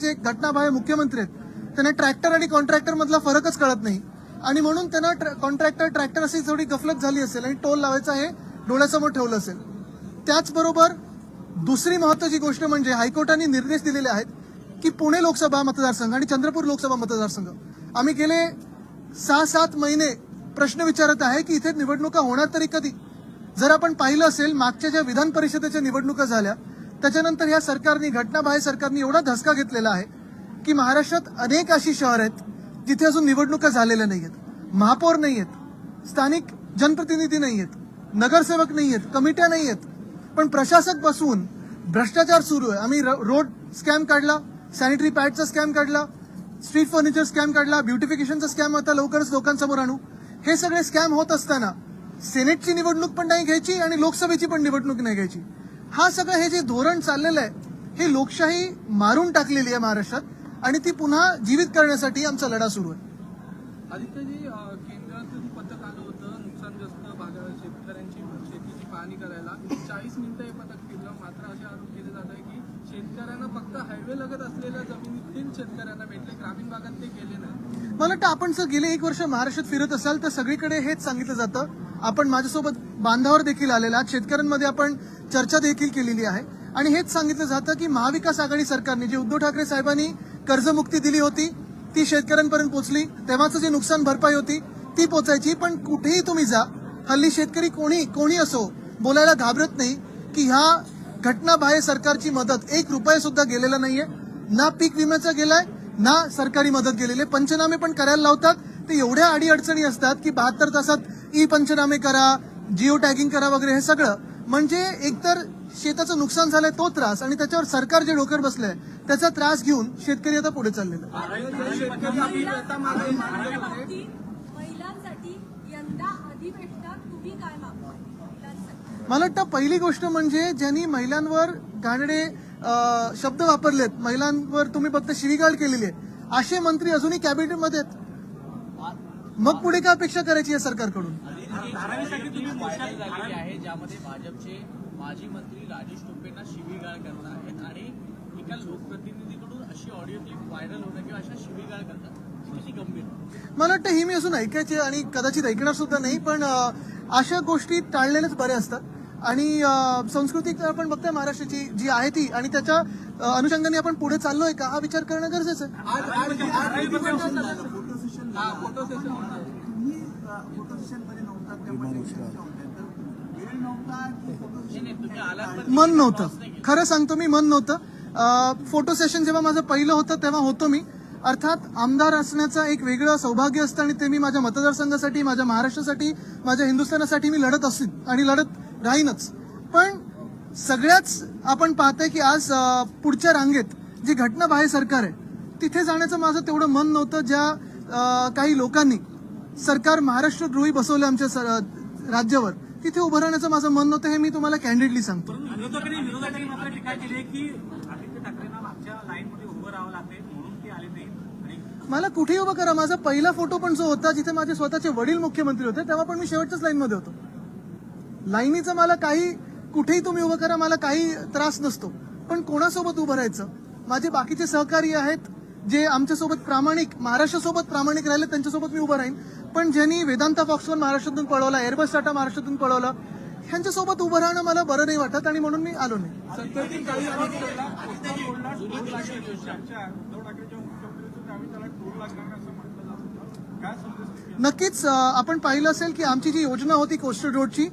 जे घटनाबाह्य मुख्यमंत्री आहेत त्यांना ट्रॅक्टर आणि कॉन्ट्रॅक्टर मधला फरकच कळत नाही. आणि म्हणून त्यांना कॉन्ट्रॅक्टर ट्रॅक्टर अशी थोडी गफलत झाली असेल आणि टोल लावायचा हे डोळ्यासमोर ठेवलं असेल. त्याचबरोबर दुसरी महत्वाची गोष्ट म्हणजे हायकोर्टाने निर्देश दिलेले आहेत की पुणे लोकसभा मतदारसंघ आणि चंद्रपूर लोकसभा मतदारसंघ. आम्ही गेले सहा सात महिने प्रश्न विचारत आहे की इथे निवडणुका होणार तरी कधी? जर आपण पाहिलं असेल मागच्या ज्या विधान परिषदेच्या निवडणुका झाल्या त्याच्यानंतर या सरकारने घटनाबाह्य सरकारने एवढा धसका घेतलेला आहे की महाराष्ट्रात अनेक अशी शहर आहेत जिथे अजून निवडणुका झालेल्या नाही आहेत. महापौर नाही आहेत. स्थानिक जनप्रतिनिधी नाही आहेत. नगरसेवक नाही आहेत. कमिट्या नाही आहेत. पण प्रशासक बसून भ्रष्टाचार सुरू आहे. आम्ही र- रोड स्कॅम काढला सॅनिटरी पॅडचा स्कॅम काढला स्ट्रीट फर्निचर स्कॅम काढला ब्युटिफिकेशनचा स्कॅम आता लवकरच लोकांसमोर आणू. हे सगळे स्कॅम होत असताना सेनेटची निवडणूक पण नाही घ्यायची आणि लोकसभेची पण निवडणूक नाही घ्यायची. हा सगळं हे जे धोरण चाललेलं आहे हे लोकशाही मारून टाकलेली आहे महाराष्ट्रात आणि ती पुन्हा जीवित करण्यासाठी आमचा लढा सुरू आहे. आदित्यजी केंद्रातून पथक आलं होतं नुकसानग्रस्त भागा शेतकऱ्यांची शेतीची पाहणी करायला. चाळीस मिनिटं हे पथक फिरलं. मात्र असे आरोप केले जात आहे की शेतकऱ्यांना फक्त हायवे लगत असलेल्या जमिनीतील शेतकऱ्यांना भेटले. ग्रामीण भागात ते गेले नाही. मला वाटतं आपण जर गेले एक वर्ष महाराष्ट्रात फिरत असाल तर सगळीकडे हेच सांगितलं जातं. आपण माझ्यासोबत बांधावर देखील आलेला आहात. शेतकऱ्यांमध्ये आपण चर्चा देखील केलेली आहे. आणि हेच सांगितलं जातं की महाविकास आघाडी सरकारने जे उद्धव ठाकरे साहेबांनी कर्जमुक्ती दिली होती ती शेतकऱ्यांपर्यंत पोहोचली. तेव्हाचं जे नुकसान भरपाई होती ती पोचायची. पण कुठेही तुम्ही जा हल्ली शेतकरी कोणी कोणी असो बोलायला घाबरत नाही की ह्या घटनाबाह्य सरकारची मदत. एक रुपया सुद्धा गेलेला नाहीये. ना पीक विम्याचा गेलाय ना सरकारी मदत गेलेली आहे. पंचनामे पण करायला लावतात. ते एवढ्या अडी अडचणी असतात की बहात्तर तासात ई पंचनामे करा जिओ टॅगिंग करा वगैरे हे सगळं. म्हणजे एकतर शेताचं नुकसान झालंय तो त्रास आणि त्याच्यावर सरकार जे डोक्यावर बसलंय त्याचा त्रास घेऊन शेतकरी आता पुढे चाललेला मला वाटतं पहिली गोष्ट म्हणजे ज्यांनी महिलांवर घाणडे शब्द वापरलेत महिलांवर तुम्ही फक्त शिवीगाळ केलेली आहे असे मंत्री अजूनही कॅबिनेटमध्ये आहेत. मग पुढे काय अपेक्षा करायची या सरकारकडून झालेली आहे ज्यामध्ये भाजपचे माजी मंत्री राजेश टोपेंना शिवीगाळ करत आहेत आणि एका लोकप्रतिनिधीकडून अशी ऑडिओ क्लिप व्हायरल होणं किंवा अशा शिवीगाळ करतात किती गंभीर मला वाटतं ही मी अजून ऐकायची आणि कदाचित ऐकणार सुद्धा नाही पण अशा गोष्टी टाळलेल्याच बऱ्या असतात आणि संस्कृती तर आपण बघतोय महाराष्ट्राची जी आहे ती आणि त्याच्या अनुषंगाने आपण पुढे चाललोय का हा विचार करणं गरजेचं आहे फोटो सेशन तुम्ही फोटो नव्हता त्यामुळे मन नव्हतं. खरं सांगतो मी मन नव्हतं. फोटो सेशन जेव्हा माझं पहिलं होतं तेव्हा होतो मी. अर्थात आमदार असण्याचं एक वेगळं सौभाग्य असतं आणि ते मी माझ्या मतदारसंघासाठी माझ्या महाराष्ट्रासाठी माझ्या हिंदुस्थानासाठी मी लढत असेल आणि लढत राहीनच. पण सगळ्याच आपण पाहतोय की आज पुढच्या रांगेत जी घटना बाहेर सरकार आहे तिथे जाण्याचं माझं तेवढं मन नव्हतं. ज्या काही लोकांनी सरकार महाराष्ट्रद्रोही बसवलं आमच्या राज्यावर तिथे उभं राहण्याचं माझं मन नव्हतं हे मी तुम्हाला कॅन्डिडली सांगतो. विरोधकांनी विरोधकांनी मात्र टीका केली आहे की आदित्य ठाकरेंना मागच्या लाईनमध्ये उभं राहावं लागते म्हणून ते आले नाही आणि मला कुठेही उभं करा माझा पहिला फोटो पण जो होता जिथे माझे स्वतःचे वडील मुख्यमंत्री होते तेव्हा पण मी शेवटच्याच लाईनमध्ये होतो. लाईनीचं मला काही कुठेही तुम्ही उभं करा मला काही त्रास नसतो. पण कोणासोबत उभं राहायचं? माझे बाकीचे सहकारी आहेत जे आमच्यासोबत प्रामाणिक महाराष्ट्रासोबत प्रामाणिक राहिले त्यांच्यासोबत मी उभं राहीन. पण ज्यांनी वेदांता फॉक्सवर महाराष्ट्रातून पळवला एअरबस टाटा महाराष्ट्रातून पळवलं ह्यांच्यासोबत उभं राहणं मला बरं नाही वाटत आणि म्हणून मी आलो नाही. नक्कीच आपण पाहिलं असेल की आमची जी योजना होती कोस्टल रोडची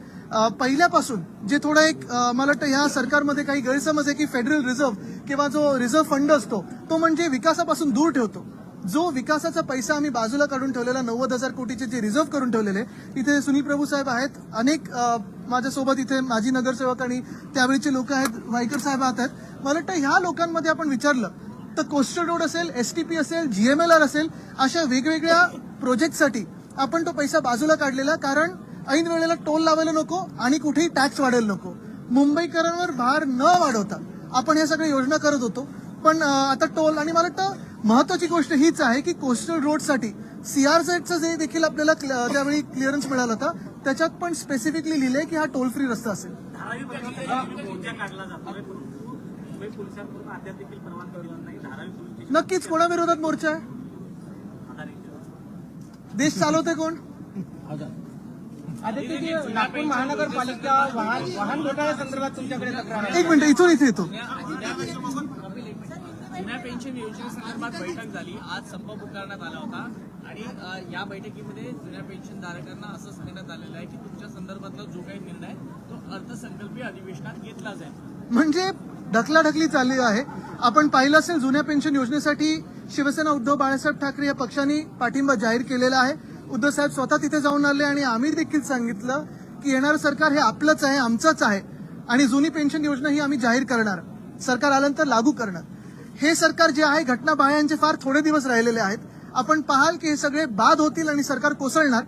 पहिल्यापासून जे थोडा एक मला वाटतं ह्या सरकारमध्ये काही गैरसमज आहे की फेडरल रिझर्व्ह किंवा जो रिझर्व्ह फंड असतो तो म्हणजे विकासापासून दूर ठेवतो. जो विकासाचा पैसा आम्ही बाजूला काढून ठेवलेला नव्वद हजार कोटीचे जे रिझर्व्ह करून ठेवलेले इथे सुनील प्रभू साहेब आहेत. अनेक माझ्यासोबत इथे माजी नगरसेवक आणि त्यावेळीचे लोक आहेत वाईकर साहेब आहेत. मला वाटतं ह्या लोकांमध्ये आपण विचारलं तर कोस्टल रोड असेल एस टी पी असेल जीएमएलआर असेल अशा वेगवेगळ्या प्रोजेक्टसाठी आपण तो पैसा बाजूला काढलेला कारण ऐन वेळेला टोल लावायला नको आणि कुठेही टॅक्स वाढायला नको. मुंबईकरांवर भार न वाढवता. आपण या सगळ्या योजना करत होतो. पण आता टोल आणि मला वाटतं महत्वाची गोष्ट हीच आहे की कोस्टल रोडसाठी सीआरझेडचं जे देखील आपल्याला क्ल- त्यावेळी क्लिअरन्स मिळाला होता त्याच्यात पण स्पेसिफिकली लिहिलंय की हा टोल फ्री रस्ता असेल. नक्कीच मोर्चा विरोधात नक्कीच कोणाविरोधात मोर्चा आहे? देश चालवते कोण? नागपूर महानगरपालिका वाहन वाहन घोटाळ्या संदर्भात तुमच्याकडे तक्रार आहे. एक मिनिट इथून इथे येतो जुन्या पेन्शन योजनेसंदर्भात बैठक झाली. आज संप पुकारण्यात आला होता. आणि अ, या बैठकीमध्ये जुन्या पेन्शन धारकांना असं सांगण्यात आलेलं आहे की तुमच्या संदर्भातला जो काही निर्णय तो अर्थसंकल्पीय अधिवेशनात घेतला जाईल. म्हणजे ढकलाढकली चालली आहे. आपण पाहिलं असेल जुन्या पेन्शन योजनेसाठी शिवसेना उद्धव बाळासाहेब ठाकरे या पक्षांनी पाठिंबा जाहीर केलेला आहे. उद्धव साहेब स्वतः तिथे जाऊन आले आणि आम्ही देखील सांगितलं की येणारं सरकार हे आपलंच आहे आमचंच आहे आणि जुनी पेन्शन योजना ही आम्ही जाहीर करणार. सरकार आल्यानंतर लागू करणार. हे सरकार जे आहे घटना बाह्यांचे फार थोडे दिवस राहिलेले आहेत. आपण पाहाल की हे सगळे बाद होतील आणि सरकार कोसळणार.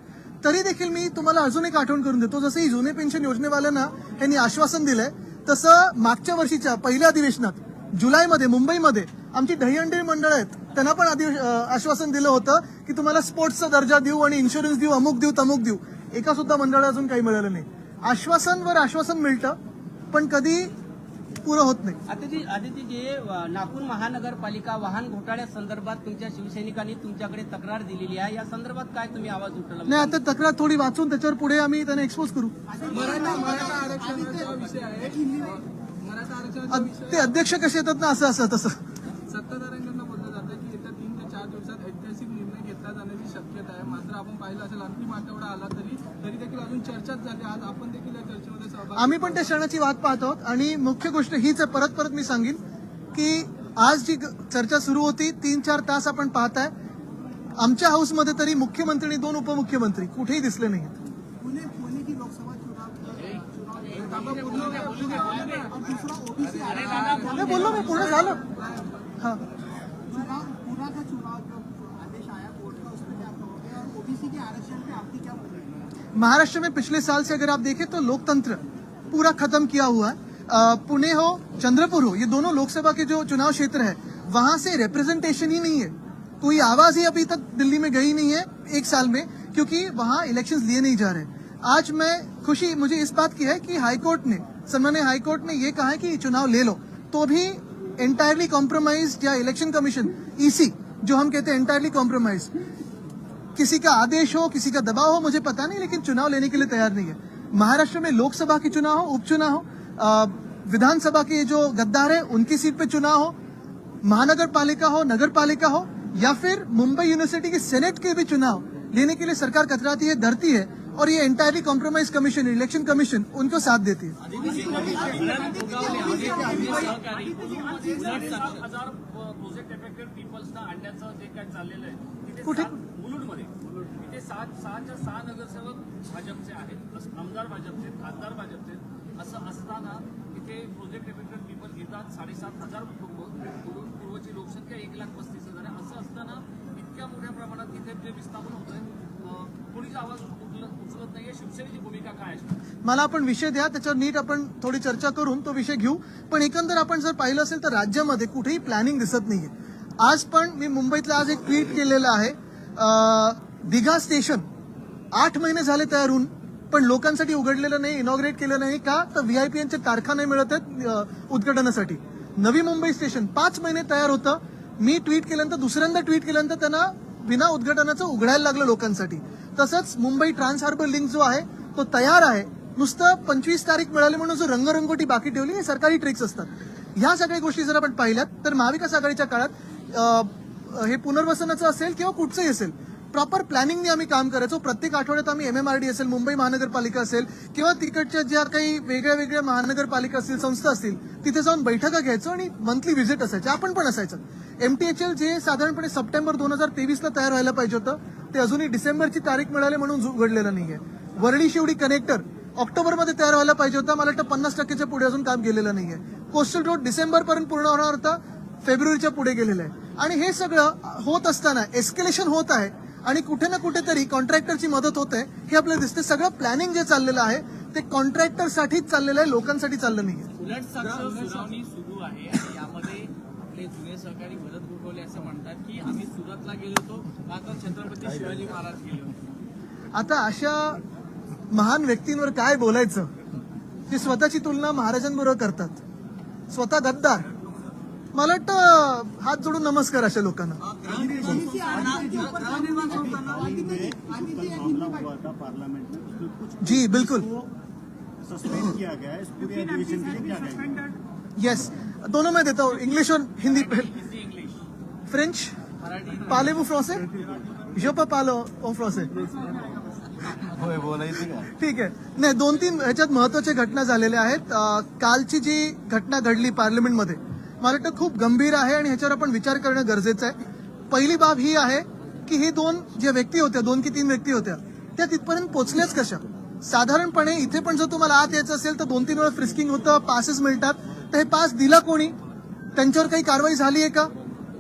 तरी देखील मी तुम्हाला अजून एक आठवण करून देतो. जसं ही जुने पेन्शन योजनेवाल्यांना यांनी आश्वासन दिलंय तसं मागच्या वर्षीच्या पहिल्या अधिवेशनात जुलैमध्ये मुंबईमध्ये आमची दहीहंडी मंडळ आहेत. त्यांना पण अं, आश्वासन दिलं होतं की तुम्हाला स्पोर्ट्सचा दर्जा देऊ आणि इन्शुरन्स देऊ अमुक देऊ तमुक देऊ. एका सुद्धा मंडळाला अजून काही मिळालं नाही. आश्वासनवर आश्वासन मिळतं पण कधी पुरं होत नाही. आदित्य आदित्य जे नागपूर महानगरपालिका वाहन घोटाळ्या संदर्भात तुमच्या शिवसैनिकांनी तुमच्याकडे तक्रार दिलेली आहे. या संदर्भात काय तुम्ही आवाज उठवला? नाही आता तक्रार थोडी वाचून त्याच्यावर पुढे आम्ही त्यांना एक्सपोज करू. मराठा आरक्षणाचा विषय आहे. ते अध्यक्ष कसे येतात ना असं असं तसं. सत्ताधाऱ्यांकडून बोललं जातं की येत्या तीन ते चार दिवसात ऐतिहासिक निर्णय घेतला जाण्याची शक्यता आहे. मात्र आपण पाहिलं असेल अंतिम आठवडा आला तरी तरी देखील अजून चर्चाच झाली. आज आपण देखील या चर्चेमध्ये सहभागी आम्ही पण त्या क्षणाची वाट पाहत आहोत. आणि मुख्य गोष्ट हीच परत परत मी सांगेन की आज जी चर्चा सुरू होती तीन चार तास आपण पाहताय. आमच्या हाऊसमध्ये तरी मुख्यमंत्री आणि दोन उपमुख्यमंत्री कुठेही दिसले नाहीत. के आरक्षण पे आपकी क्या भूमिका है? महाराष्ट्र में पिछले साल से अगर आप देखें तो लोकतंत्र पूरा खत्म किया हुआ है। पुणे हो चंद्रपुर हो ये दोनों लोकसभा के जो चुनाव क्षेत्र है वहाँ से रिप्रेजेंटेशन ही नहीं है। कोई आवाज़ ही अभी तक दिल्ली में गई नहीं है एक साल में क्योंकि वहाँ इलेक्शंस लिए नहीं जा रहे। आज मैं खुशी मुझे इस बात की है कि हाईकोर्ट ने सम्मान्य हाईकोर्ट ने ये कहा है कि चुनाव ले लो। तो भी एंटायरली कॉम्प्रोमाइज या इलेक्शन कमीशन ईसी जो हम कहते हैं एंटायरली कॉम्प्रोमाइज किसी का आदेश हो, किसी का दबाव हो, मुझे पता नहीं, लेकिन चुनाव लेने के लिए तैयार नहीं है। महाराष्ट्र में लोकसभा के चुनाव हो, उपचुनाव हो विधानसभा के जो गद्दार है, उनकी सीट पे चुनाव हो महानगर पालिका हो नगर पालिका हो, या फिर मुंबई यूनिवर्सिटी के सेनेट के भी चुनाव। लेने के लिए सरकार कतराती है, डरती है। और ये entirely compromise commission election commission उनको साथ देती है हजार प्रोजेक्ट इफेक्टेड पीपल्सना आणण्याचं जे काय चाललेलं आहे तिथे कुठे? सात- मुलुंडमध्ये तिथे सात सहाच्या सहा नगरसेवक भाजपचे आहेत आमदार भाजपचे आहेत, खासदार भाजपचे असं असताना तिथे प्रोजेक्ट इफेक्टेड पीपल घेतात साडेसात हजार कुटुंब मुलुंड पूर्वची लोकसंख्या एक लाख पस्तीस हजार आहे असं असताना इतक्या मोठ्या प्रमाणात तिथे जे विस्थापन होतंय अं, कोणीच आवाज उचलत नाहीये शिवसेनेची भूमिका काय मला आपण विषय द्या त्याच्यावर नीट आपण थोडी चर्चा करून तो विषय घेऊ. पण एकंदर आपण जर पाहिलं असेल तर राज्यामध्ये कुठेही प्लॅनिंग दिसत नाहीये. आज पण मी मुंबईतला आज एक ट्विट केलेलं आहे. दिघा स्टेशन आठ महिने झाले तयार होऊन पण लोकांसाठी उघडलेलं नाही इनॉग्रेट केलं नाही का? तर व्हीआयपी तारखा नाही मिळत आहेत उद्घाटनासाठी. नवी मुंबई स्टेशन पाच महिने तयार होतं. मी ट्विट केल्यानंतर दुसऱ्यांदा ट्विट केल्यानंतर त्यांना बिना उद्घाटनाचं उघडायला लागलं लोकांसाठी. तसंच मुंबई ट्रान्स हार्बर लिंक जो आहे तो तयार आहे. नुसतं पंचवीस तारीख मिळाली म्हणून जो रंगरंगोटी बाकी ठेवली हे सरकारी ट्रिक्स असतात. ह्या सगळ्या गोष्टी जर आपण पाहिल्यात तर महाविकास आघाडीच्या काळात हे पुनर्वसनाचं असेल किंवा कुठचंही असेल प्रॉपर प्लॅनिंगने आम्ही काम करायचो. प्रत्येक आठवड्यात आम्ही एमएमआरडी असेल मुंबई महानगरपालिका असेल किंवा तिकडच्या ज्या काही वेगळ्या वेगळ्या महानगरपालिका असतील संस्था असतील तिथे जाऊन बैठका घ्यायचो आणि मंथली व्हिजिट असायचे. आपण पण असायचं. एमटीएचएल जे साधारणपणे सप्टेंबर दोन हजार तेवीसला तयार व्हायला पाहिजे होतं ते अजूनही डिसेंबरची तारीख मिळाली म्हणून उघडलेलं नाहीये. वरळी शिवडी कनेक्टर ऑक्टोबरमध्ये तयार व्हायला पाहिजे होता. मला वाटतं पन्नास टक्क्याच्या पुढे अजून काम केलेलं नाहीये. कोस्टल रोड डिसेंबर पर्यंत पूर्ण होणार होता. फेब्रुवारीच्या पुढे गेलेलं आहे. आणि हे सगळं होत असताना एस्केलेशन होत आहे आणि कुठे ना कुठेतरी कॉन्ट्रॅक्टरची मदत होते हे आपल्याला दिसते सगळं प्लॅनिंग जे चाललेलं आहे ते कॉन्ट्रॅक्टरसाठीच चाललेलं आहे. लोकांसाठी चाललं नाहीये. उलट सुरू आहे यामध्ये आपले जुने सहकारी मदत गोगवले असं म्हणतात की आम्ही सुरतला गेलो होतो तर छत्रपती शिवाजी महाराज गेले होते. आता अशा महान व्यक्तींवर काय बोलायचं? जे स्वतःची तुलना महाराजांबरोबर करतात. स्वतः गद्दार. मला वाटतं हात जोडून नमस्कार अशा लोकांना. जो बिल्कुल. है यस दोनों में देता हूँ इंग्लिश और हिंदी मराठी पाले वो फ्रॉसे जो पर पालो ओ फ्रॉसे ठीक आहे. नाही दोन तीन ह्याच्यात महत्त्वाच्या घटना झालेल्या आहेत. अं, कालची जी घटना घडली पार्लमेंटमध्ये मला वाटतं खूप गंभीर आहे आणि ह्याच्यावर आपण विचार करणं गरजेचं आहे. पहिली बाब ही आहे की ही दोन ज्या व्यक्ती होत्या दोन की तीन व्यक्ती होत्या त्या तिथपर्यंत पोहोचल्याच कशा? साधारणपणे इथे पण जर तुम्हाला आत यायचं असेल तर दोन तीन वेळा फ्रिस्किंग होतं पासेस मिळतात. तर हे पास दिला कोणी? त्यांच्यावर काही कारवाई झाली आहे का?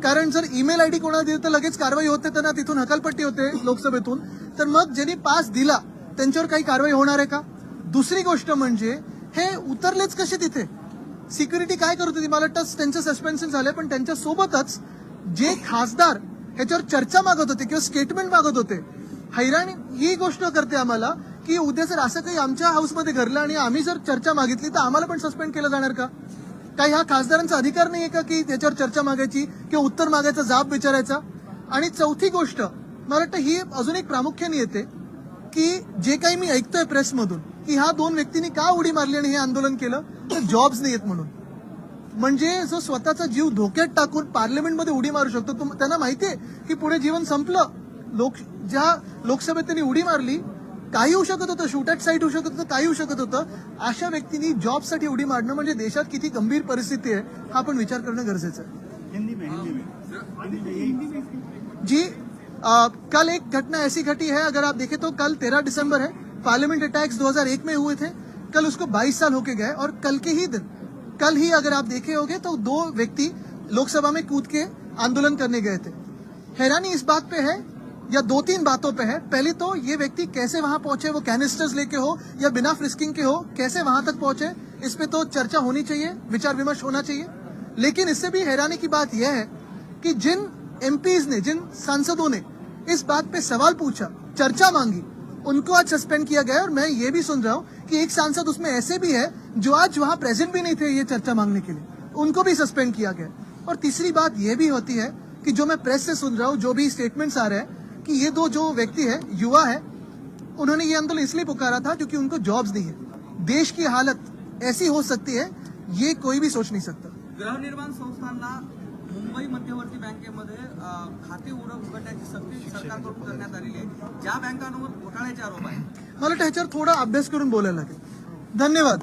कारण जर ईमेल आयडी कोणाला दिली तर लगेच कारवाई होते त्यांना तिथून हकालपट्टी होते लोकसभेतून. तर मग ज्यांनी पास दिला त्यांच्यावर काही कारवाई होणार आहे का? दुसरी गोष्ट म्हणजे हे उतरलेच कसे तिथे? सिक्युरिटी काय करत होती? मला वाटतं त्यांचं सस्पेन्शन झालंय पण त्यांच्या सोबतच जे खासदार ह्याच्यावर चर्चा मागत होते किंवा स्टेटमेंट मागत होते हैराण ही गोष्ट करते आम्हाला की उद्या जर असं काही आमच्या हाऊसमध्ये घडलं आणि आम्ही जर चर्चा मागितली तर आम्हाला पण सस्पेंड केलं जाणार का? काही हा खासदारांचा अधिकार नाहीये का की त्याच्यावर चर्चा मागायची किंवा उत्तर मागायचा जाब विचारायचा? आणि चौथी गोष्ट मला वाटतं ही अजून एक प्रामुख्याने येते की जे काही मी ऐकतोय प्रेसमधून की ह्या दोन व्यक्तींनी का उडी मारली आणि हे आंदोलन केलं? तर जॉब्स नाही म्हणून. म्हणजे जो स्वतःचा जीव धोक्यात टाकून पार्लमेंटमध्ये उडी मारू शकतो त्यांना त्यांना माहितीये की पुढे जीवन संपलं. लोक ज्या लोकसभेत त्यांनी उडी मारली काही होऊ शकत होतं शूट साईट होऊ शकत होतं काही होऊ शकत होतं. अशा व्यक्तींनी जॉबसाठी उडी मारणं म्हणजे देशात किती गंभीर परिस्थिती आहे हा आपण विचार करणं गरजेचं आहे. जी आ, कल एक घटना ऐसी घटी है अगर आप देखें तो कल 13 दिसंबर है पार्लियामेंट अटैक्स 2001 में हुए थे कल उसको 22 साल होके गए और कल के ही दिन कल ही अगर आप देखे होंगे तो दो व्यक्ति लोकसभा में कूद के आंदोलन करने गए थे। हैरानी इस बात पे है या दो तीन बातों पे है। पहले तो ये व्यक्ति कैसे वहाँ पहुँचे, वो कैनिस्टर्स लेके हो या बिना फ्रिस्किंग के हो, कैसे वहाँ तक पहुँचे, इस पे तो चर्चा होनी चाहिए, विचार विमर्श होना चाहिए। लेकिन इससे भी हैरानी की बात यह है कि जिन एमपीज ने, जिन सांसदों ने इस बात पे सवाल पूछा, चर्चा मांगी, उनको आज सस्पेंड किया गया और मैं ये भी सुन रहा हूँ कि एक सांसद उसमें ऐसे भी है जो आज वहाँ प्रेजेंट भी नहीं थे ये चर्चा मांगने के लिए। उनको भी सस्पेंड किया गया और तीसरी बात यह भी होती है कि जो मैं प्रेस से सुन रहा हूँ, जो भी स्टेटमेंट्स आ रहे हैं कि ये दो जो व्यक्ति है युवा है उन्होंने ये आंदोलन इसलिए पुकारा था क्योंकि उनको जॉब्स नहीं है। देश की हालत ऐसी हो सकती है ये कोई भी सोच नहीं सकता। गृहनिर्माण संस्थांना मुंबई मध्यवर्ती बँकेमध्ये खाते उघडण्याची सक्ती सरकारकडून करण्यात आलेली आहे. ज्या बँकांवर घोटाळ्याचे आरोप आहेत. मला वाटतं ह्याच्यावर थोडा अभ्यास करून बोलायला लागेल. धन्यवाद.